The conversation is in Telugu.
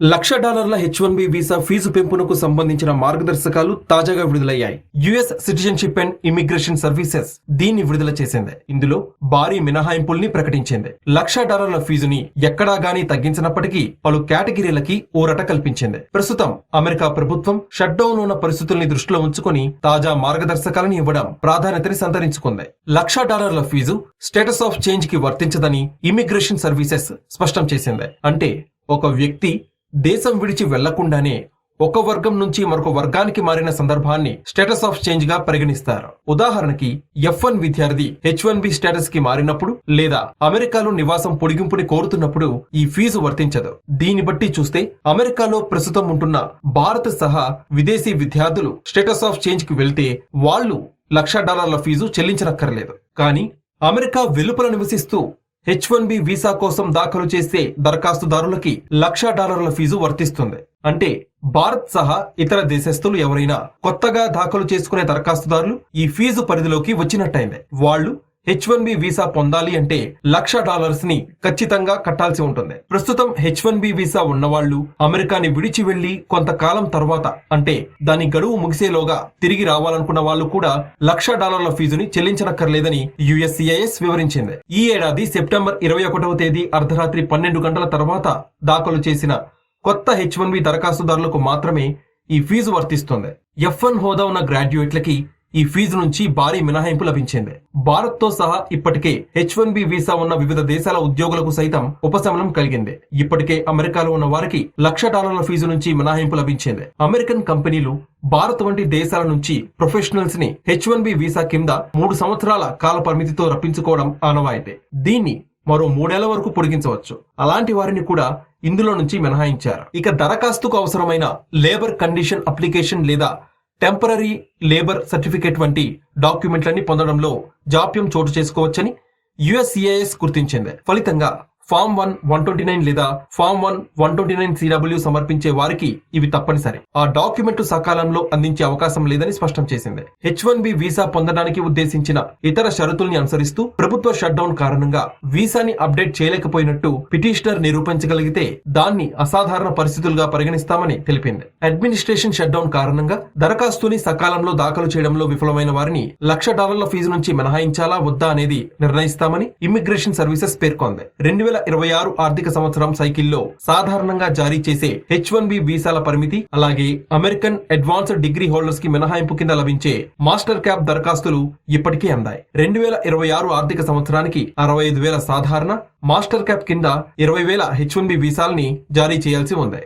లక్ష డాలర్ల H one B visa fee పెంపునకు సంబంధించిన మార్గదర్శకాలు తాజాగా విడుదలయ్యాయి. US citizenship and immigration services దీన్ని విడుదల చేసింది. ఇందులో భారీ మినహాయింపుల్ని ప్రకటించింది. లక్ష డాలర్ల ఫీజుని ఎక్కడా గానీ తగ్గించినప్పటికీ పలు కేటగిరీలకి ఊరట కల్పించింది. ప్రస్తుతం అమెరికా ప్రభుత్వం షట్ డౌన్ ఉన్న పరిస్థితుల్ని దృష్టిలో ఉంచుకొని తాజా మార్గదర్శకాలను ఇవ్వడం ప్రాధాన్యతని సంతరించుకుంది. లక్ష డాలర్ల ఫీజు స్టేటస్ ఆఫ్ చేంజ్కి వర్తించదని ఇమిగ్రేషన్ సర్వీసెస్ స్పష్టం చేసింది. అంటే ఒక వ్యక్తి దేశం విడిచి వెళ్ళకుండానే ఒక వర్గం నుంచి మరొక వర్గానికి మారిన సందర్భాన్ని స్టేటస్ ఆఫ్ చేంజ్గా పరిగణిస్తారు. ఉదాహరణకి ఎఫ్ వన్ విద్యార్థి హెచ్ వన్ బి స్టేటస్కి మారినప్పుడు లేదా అమెరికాలో నివాసం పొడిగింపుని కోరుతున్నప్పుడు ఈ ఫీజు వర్తించదు. దీన్ని బట్టి చూస్తే అమెరికాలో ప్రస్తుతం ఉంటున్న భారత్ సహా విదేశీ విద్యార్థులు స్టేటస్ ఆఫ్ చేంజ్కి వెళ్తే వాళ్ళు లక్ష డాలర్ల ఫీజు చెల్లించనక్కర్లేదు. కానీ అమెరికా వెలుపల నివసిస్తూ హెచ్ వన్ బి వీసా కోసం దాఖలు చేసే దరఖాస్తుదారులకి లక్ష డాలర్ల ఫీజు వర్తిస్తుంది. అంటే భారత్ సహా ఇతర దేశస్తులు ఎవరైనా కొత్తగా దాఖలు చేసుకునే దరఖాస్తుదారులు ఈ ఫీజు పరిధిలోకి వచ్చినట్టయింది. వాళ్ళు హెచ్ వన్ బి వీసా పొందాలి అంటే లక్ష డాలర్స్ని ఖచ్చితంగా కట్టాల్సి ఉంటుంది. ప్రస్తుతం హెచ్ వన్ బి వీసా ఉన్నవాళ్ళు అమెరికాని విడిచి వెళ్ళి కొంతకాలం తర్వాత అంటే దాని గడువు ముగిసేలోగా తిరిగి రావాలనుకున్న వాళ్ళు కూడా లక్ష డాలర్ల ఫీజుని చెల్లించనక్కర్లేదని యుఎస్సిఐఎస్ వివరించింది. ఈ ఏడాది సెప్టెంబర్ ఇరవై ఒకటవ తేదీ అర్ధరాత్రి పన్నెండు గంటల తర్వాత దాఖలు చేసిన కొత్త హెచ్ వన్ బి దరఖాస్తుదారులకు మాత్రమే ఈ ఫీజు వర్తిస్తుంది. ఎఫ్ వన్ హోదా ఉన్న గ్రాడ్యుయేట్లకి ఈ ఫీజు నుంచి భారీ మినహాయింపు లభించింది. భారత్తో సహా ఇప్పటికే హెచ్ వన్ బి వీసా ఉన్న వివిధ దేశాల ఉద్యోగులకు సైతం ఉపశమనం కలిగింది. ఇప్పటికే అమెరికాలో ఉన్న వారికి లక్ష డాలర్ల ఫీజు నుంచి మినహాయింపు లభించింది. అమెరికన్ కంపెనీలు భారత్ వంటి దేశాల నుంచి ప్రొఫెషనల్స్ని హెచ్ వన్ బి వీసా కింద మూడు సంవత్సరాల కాల పరిమితితో రప్పించుకోవడం ఆనవాయితీ. దీన్ని మరో మూడేళ్ళ వరకు పొడిగించవచ్చు. అలాంటి వారిని కూడా ఇందులో నుంచి మినహాయించారు. ఇక దరఖాస్తుకు అవసరమైన లేబర్ కండిషన్ అప్లికేషన్ లేదా టెంపరీ లేబర్ సర్టిఫికేట్ వంటి డాక్యుమెంట్లన్నీ పొందడంలో జాప్యం చోటు చేసుకోవచ్చని యుఎస్సిఐఎస్ గుర్తించింది. ఫలితంగా form one one twenty nine లేదా form one one twenty nine CW సమర్పించే వారికి ఇవి తప్పనిసరి. ఆ డాక్యుమెంట్ సకాలంలో అందించే అవకాశం లేదని స్పష్టం చేసింది. హెచ్ వన్ బి వీసా పొందడానికి ఉద్దేశించిన ఇతర షరతుల్ని అనుసరిస్తూ ప్రభుత్వ షట్ డౌన్ కారణంగా వీసాని అప్డేట్ చేయలేకపోయినట్టు పిటిషనర్ నిరూపించగలిగితే దాన్ని అసాధారణ పరిస్థితులుగా పరిగణిస్తామని తెలిపింది. అడ్మినిస్ట్రేషన్ షట్ డౌన్ కారణంగా దరఖాస్తుని సకాలంలో దాఖలు చేయడంలో విఫలమైన వారిని లక్ష డాలర్ల ఫీజు నుంచి మినహాయించాలా వద్దా అనేది నిర్ణయిస్తామని ఇమ్మిగ్రేషన్ సర్వీసెస్ పేర్కొంది. రెండు వేల వేల ఇరవై ఆరు ఆర్థిక సంవత్సరం సైకిల్లో సాధారణంగా జారీ చేసే హెచ్ వన్ బి వీసాల పరిమితి అలాగే అమెరికన్ అడ్వాన్స్డ్ డిగ్రీ హోల్డర్స్కి మినహాయింపు కింద లభించే మాస్టర్ క్యాప్ దరఖాస్తులు ఇప్పటికే అందాయి. రెండు వేల ఇరవై ఆరు ఆర్థిక సంవత్సరానికి అరవై ఐదు వేల సాధారణ మాస్టర్ క్యాప్ కింద ఇరవై వేల హెచ్ వన్ బి వీసాల్ని జారీ చేయాల్సి ఉంది.